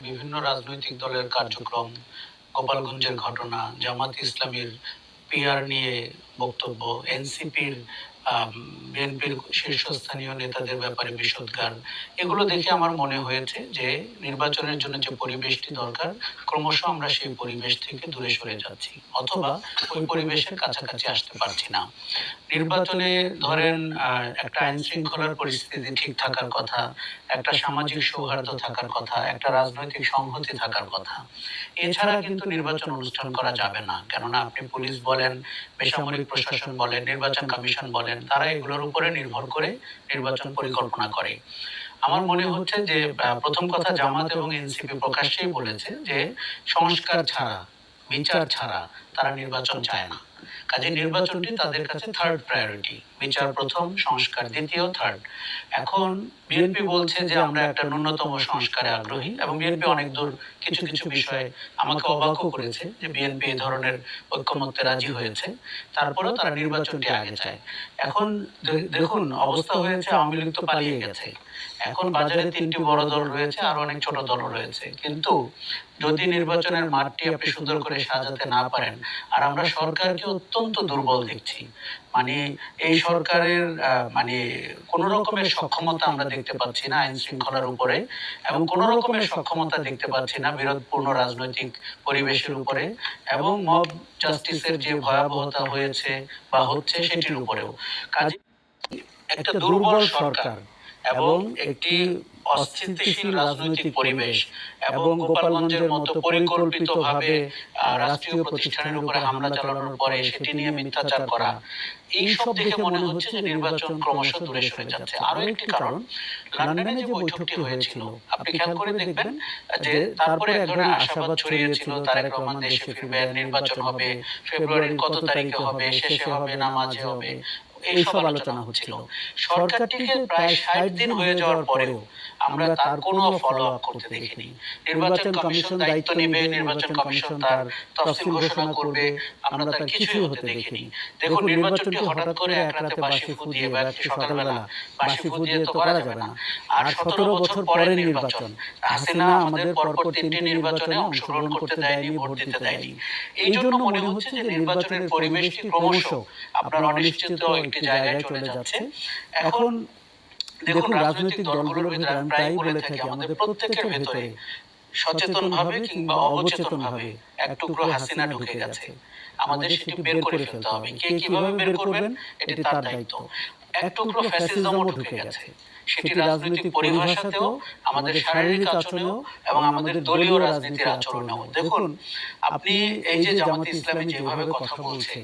বিভিন্ন রাজনৈতিক দলের কার্যক্রম গোপালগঞ্জের ঘটনা জামাত ইসলামীর পিআর নিয়ে বক্তব্য এনসিপির বিএনপির শীর্ষস্থানীয় নেতাদের ব্যাপারে বিষোদ্গার এগুলো দেখে আমার মনে হয়েছে যে নির্বাচনের জন্য যে পরিবেশটি দরকার, ক্রমশ আমরা সেই পরিবেশ থেকে দূরে সরে যাচ্ছি, অথবা ওই পরিবেশের কাছাকাছি আসতে পারছি না। নির্বাচনে ধরেন একটা আইন শৃঙ্খলার পরিস্থিতি ঠিক থাকার কথা, একটা সামাজিক সৌহার্দ্য থাকার কথা, একটা রাজনৈতিক সংহতি থাকার কথা। এছাড়া কিন্তু নির্বাচন অনুষ্ঠান করা যাবে না, কেননা আপনি পুলিশ বলেন, বেসামরিক প্রশাসন বলেন, নির্বাচন কমিশন বলেন তারা এগুলোর উপরে নির্ভর করে নির্বাচন পরিকল্পনা করে। আমার মনে হচ্ছে যে প্রথম কথা জামাত এবং এনসিপি প্রকাশ্যেই বলেছে যে, সংস্কার ছাড়া বিচার ছাড়া তারা নির্বাচন চায় না। কাজে নির্বাচনটি তাদের কাছে থার্ড প্রায়োরিটি বিচার প্রথম সংস্কার দ্বিতীয় থার্ড এখন বিএনপি বলছে যে আমরা একটা ন্যূনতম সংস্কারে আগ্রহী এবং বিএনপি অনেক দূর কিছু কিছু বিষয়ে আমাকে অবাকও করেছে যে বিএনপি এই ধরনের ঐক্যমত্যে রাজি হয়েছে। তারপরেও তারা নির্বাচনটি আগে চায়। এখন দেখুন অবস্থা হয়েছে আওয়ামী লীগ তো পালিয়ে গেছে। এখন বাজারে তিনটি বড় দল রয়েছে আর অনেক ছোট দল রয়েছে। কিন্তু যদি নির্বাচনের মাঠটি আপনি সুন্দর করে সাজাতে না পারেন, আর আমরা সরকারকে অত্যন্ত দুর্বল দেখছি। মানে এই সরকারের মানে কোন রকমের সক্ষমতা আমরা দেখতে পাচ্ছি না আইন শৃঙ্খলার উপরে, এবং কোন রকমের সক্ষমতা দেখতে পাচ্ছি না বিরোধপূর্ণ রাজনৈতিক পরিবেশের উপরে, এবং মব জাস্টিসের যে ভয়াবহতা হয়েছে বা হচ্ছে সেটির উপরেও। কাজে একটা দুর্বল সরকার এবং একটি অস্থিতিশীল রাজনৈতিক পরিবেশ এবং গোপালগঞ্জের মতো পরিকল্পিতভাবে রাষ্ট্রীয় প্রতিষ্ঠানের উপরে হামলা চালানোর পরে সেটি নিয়ে মিথ্যাচার করা। এই সব দেখে মনে হচ্ছে যে নির্বাচন ক্রমশ দূরে সরে যাচ্ছে। আরও একটি কারণ লন্ডনে যে বৈঠকটি হয়েছিল আপনি খেয়াল করে দেখবেন যে তারপরে এক ধরনের আশাবাদ ছড়িয়েছিল তারেক রহমান দেশে ফিরবেন নির্বাচন হবে ফেব্রুয়ারির কত তারিখে হবে শেষে হবে না মাঝে হবে। এইসব আলোচনা হচ্ছিল। সরকারটিকে প্রায় ষাট দিন হয়ে যাওয়ার পরেও আমরা তার কোনো ফলো আপ করতে দেখিনি। নির্বাচন কমিশন দায়িত্ব নেবে নির্বাচন কমিশন তার তফসিল ঘোষণা করবে আমরা তার কিছুই হতে দেখিনি। দেখুন। নির্বাচনটি হঠাৎ করে এক রাতে বাসি ফু দিয়ে বা একটি সকালবেলা বাসি ফু দিয়ে তো করা যাবে না। আর সতেরো বছর পরে নির্বাচন হাসিনা আমাদের পরপর তিনটি নির্বাচনে অংশগ্রহণ করতে দেয়নি ভোট দিতে দেয়নি। এই জন্য মনে হচ্ছে যে নির্বাচনের পরিবেশটি ক্রমশ আপনার অনিশ্চিত একটি জায়গায় চলে যাচ্ছে। এখন দেখুন রাজনৈতিক দলগুলোর ভিতরে আমি প্রায়ই বলে থাকি আমাদের প্রত্যেকের ভেতরে সচেতন ভাবে কিংবা অবচেতন ভাবে এক টুকরো হাসিনা ঢুকে গেছে। আমাদের সেটি বের করে ফেলতে হবে। কে কীভাবে বের করবেন? এটি তার দায়িত্ব। এক টুকরো ফ্যাসিজমও ঢুকে গেছে। সেটি রাজনৈতিক পরিভাষাতেও আমাদের শারীরিক আচরণেও এবং আমাদের দলীয় রাজনীতির আচরণেও। দেখুন আপনি এই যে জামাত ইসলামী যেভাবে কথা বলছে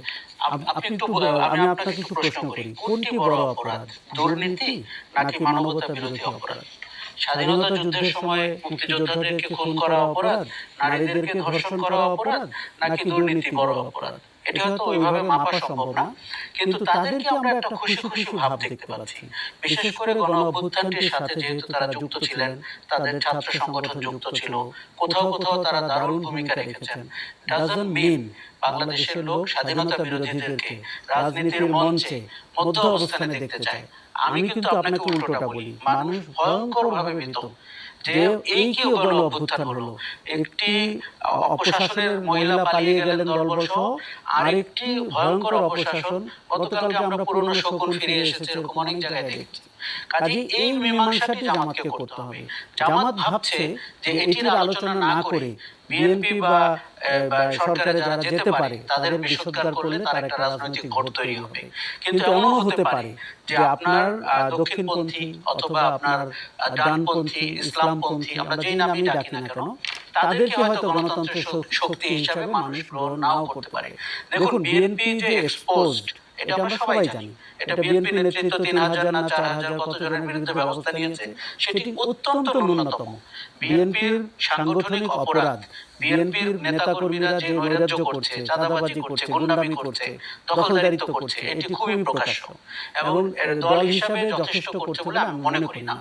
আপনি একটু আমি আপনাকে একটু প্রশ্ন করি কোনটি বড় অপরাধ দুর্নীতি নাকি মানবতা বিরোধী অপরাধ? স্বাধীনতা যুদ্ধের সময় মুক্তিযোদ্ধাদেরকে খুন করা অপরাধ নারীদেরকে ধর্ষণ করা অপরাধ নাকি দুর্নীতি বড় অপরাধ? এটি হয়তো ওইভাবে মাপা সম্ভব না কিন্তু তাদেরকে আমরা একটা খুশি খুশি ভাব দেখতে পাচ্ছি। বিশেষ করে গণ অভ্যুত্থানটির সাথে যেহেতু তারা যুক্ত ছিলেন তাদের ছাত্র সংগঠন যুক্ত ছিল। কোথাও কোথাও তারা দারুণ ভূমিকা রেখেছেন। ডাজন্ট মিন বাংলাদেশের লোক স্বাধীনতা বিরোধীদেরকে রাজনীতির মঞ্চে মধ্য অবস্থানে দেখতে চায়। আমি কিন্তু আপনাকে উল্টোটা বলি। মানুষ ভয়ঙ্কর ভাবে ভীত যে এই কি গণ অভ্যুত্থান হলো? একটি অপশাসনের মহিলা পালিয়ে গেলেন দলবল সহ। আরেকটি ভয়ঙ্কর অপশাসন। গতকালকে আমরা পুরনো শকুন ফিরে এসেছে এরকম অনেক জায়গায় দেখছি। কাজে এই মীমাংসাটি জামাতকে করতে হবে। জামাত ভাবছে যে এটির আলোচনা না করে বিএনপি বা সরকারে যারা যেতে পারে তাদের বিষোদ্গার করলে তার একটা রাজনৈতিক তৈরি হবে। কিন্তু এমনও হতে পারে যে আপনার দক্ষিণপন্থী অথবা আপনার ডানপন্থী ইসলামপন্থী আমরা যেই নামই ডাকি না কেন তাদেরকে হয়তো গণতন্ত্রের শক্তি হিসাবে মানুষ গ্রহণ নাও করতে পারে। দেখুন বিএনপি যে এক্সপোজড এটা আমরা সবাই জানি। এটা বিএনপি নেতৃত্ব তিন হাজার না চার হাজার কত জনের বিরুদ্ধে ব্যবস্থা নিয়েছে সেটি অত্যন্ত ন্যূনতম। বিএনপির সাংগঠনিক অপরাধ বিএনপির নেতাকর্মীরা যে নৈরাজ্য করছে চাঁদাবাজি করছে গুন্ডামি করছে দখলদারিত্ব করছে এটি খুবই প্রকাশ্য। এবং দল হিসাবে যথেষ্ট করছে বলে আমি মনে করি না।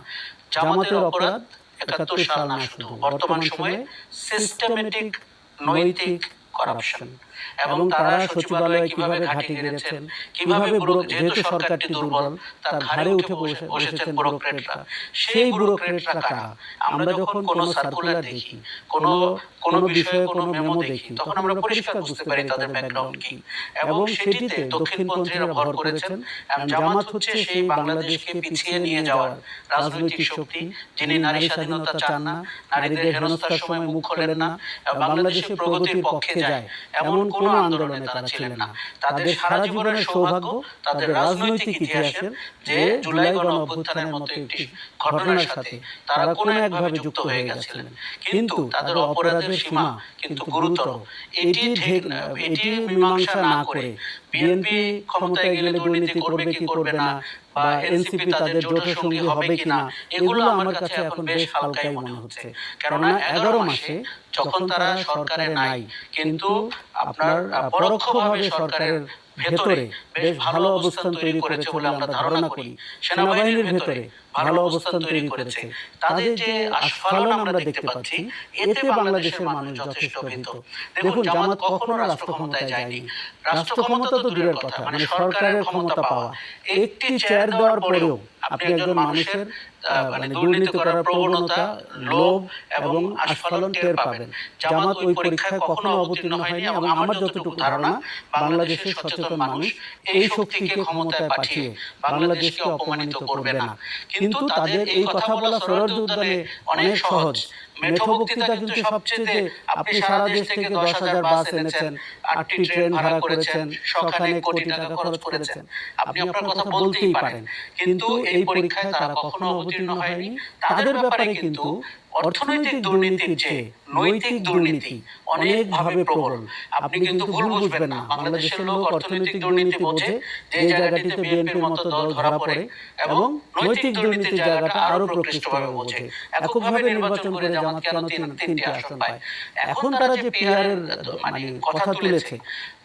জামাতের অপরাধ একাত্তর সাল না শুধু। বর্তমান সময়ে সিস্টেমেটিক নৈতিক করাপশন এবং তারা সচিবালয়ে কীভাবে ঘাঁটি গেড়েছেন কীভাবে যেহেতু সরকারটি দুর্বল তার ঘাড়ে উঠে বসেছেন ব্যুরোক্রেটরা সেই ব্যুরোক্রেটরা কারা? আমরা যখন কোনো সার্কুলার দেখি কোনো কোনো বিষয়ে কোনো মেমো দেখি তখন আমরা পরিষ্কার বুঝতে পারি তাদের ব্যাকগ্রাউন্ড কি। এবং সেটিতে দক্ষিণপন্থীরা ভর করেছেন জামাত হচ্ছে সেই বাংলাদেশকে পিছিয়ে নিয়ে যাওয়ার রাজনৈতিক শক্তি যিনি নারী স্বাধীনতা চান না নারীদের হেনস্থার সময় মুখ খোলেন না এবং বাংলাদেশের প্রগতির পক্ষে যায় এমন কোন আন্দোলনে তারা ছিলেন না। তাদের সারা জীবনের সৌভাগ্য তাদের রাজনৈতিক ইতিহাসের যে জুলাই গণ অভ্যুত্থানের মতো একটি ঘটনার সাথে তারা কোনো একভাবে যুক্ত হয়ে গেছিলেন। কিন্তু তাদের অপরাধের সীমা কিন্তু গুরুতর। এটি এটি মীমাংসা না করে বিএনপি ক্ষমতায় গেলে দুর্নীতি করবে কি করবে না? বা এনসিপি তাদের সঙ্গী হবে কিনা এগুলো আমার কাছে এখন বেশ হালকাই মনে হচ্ছে। কেননা এগারো মাসে যখন তারা সরকারে নাই কিন্তু আপনার পরোক্ষভাবে সরকারের ভেতরে বেশ ভালো অবস্থান তৈরি করেছে বলে আমরা ধারণা করি। সেনাবাহিনীর ভেতরে ভালো অবস্থান তৈরি করেছে। তাদের যে আস্ফালন আমরা দেখতে পাচ্ছি এতে বাংলাদেশের মানুষ যথেষ্ট ভীত। দেখুন জামাত কখনো রাষ্ট্র ক্ষমতায় যায়নি। রাষ্ট্র ক্ষমতা তো দূরের কথা মানে সরকারের ক্ষমতা পাওয়া। একটি চেয়ার দেওয়ার পরেও আপনি একজন মানুষের মানে দুর্নীতি করার প্রবণতা লোভ এবং আস্ফালন টের পাবেন। জামাত ওই পরীক্ষায় কখনো অবতীর্ণ হয়নি এবং আমার যতটুকু ধারণা বাংলাদেশের সচেতন মানুষ এই শক্তিকে ক্ষমতায় পাঠিয়ে বাংলাদেশকে অপমানিত করবে না। কিন্তু তাদের এই কথা বলা সরোজ উদ্যানে অনেক সহজ। মেঠো বক্তৃতা কিন্তু সবচেয়ে আপনি সারা দেশ থেকে দশ হাজার বাস এনেছেন আটটি ট্রেন ভাড়া করেছেন শখানেক কোটি টাকা খরচ করেছেন। আপনি আপনার কথা বলতেই পারেন। কিন্তু এই পরীক্ষায় তারা কখনো অবতীর্ণ হয়নি। তাদের ব্যাপারে কিন্তু অর্থনৈতিক দুর্নীতির চেয়ে নৈতিক দুর্নীতি অনেকভাবে প্রবল। আপনি কিন্তু ভুল বুঝবেন না। বাংলাদেশের লোক অর্থনৈতিক দুর্নীতি বোঝে, যে জায়গাটিতে বিএনপির মতো দল ধরা পড়ে, এবং নৈতিক দুর্নীতির জায়গাটা আরও প্রকৃষ্টভাবে বোঝে। এককভাবে নির্বাচন করে জামাত কেন তিনটি আসন পায়? এখন তারা যে মানে কথা তুলেছে,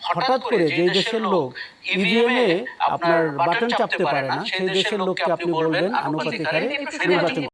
হঠাৎ করে যে দেশের লোক ইভিএমে আপনার বাটন চাপতে পারে না, সেই দেশের লোককে আপনি বলবেন আনুপাতিক হারে নির্বাচন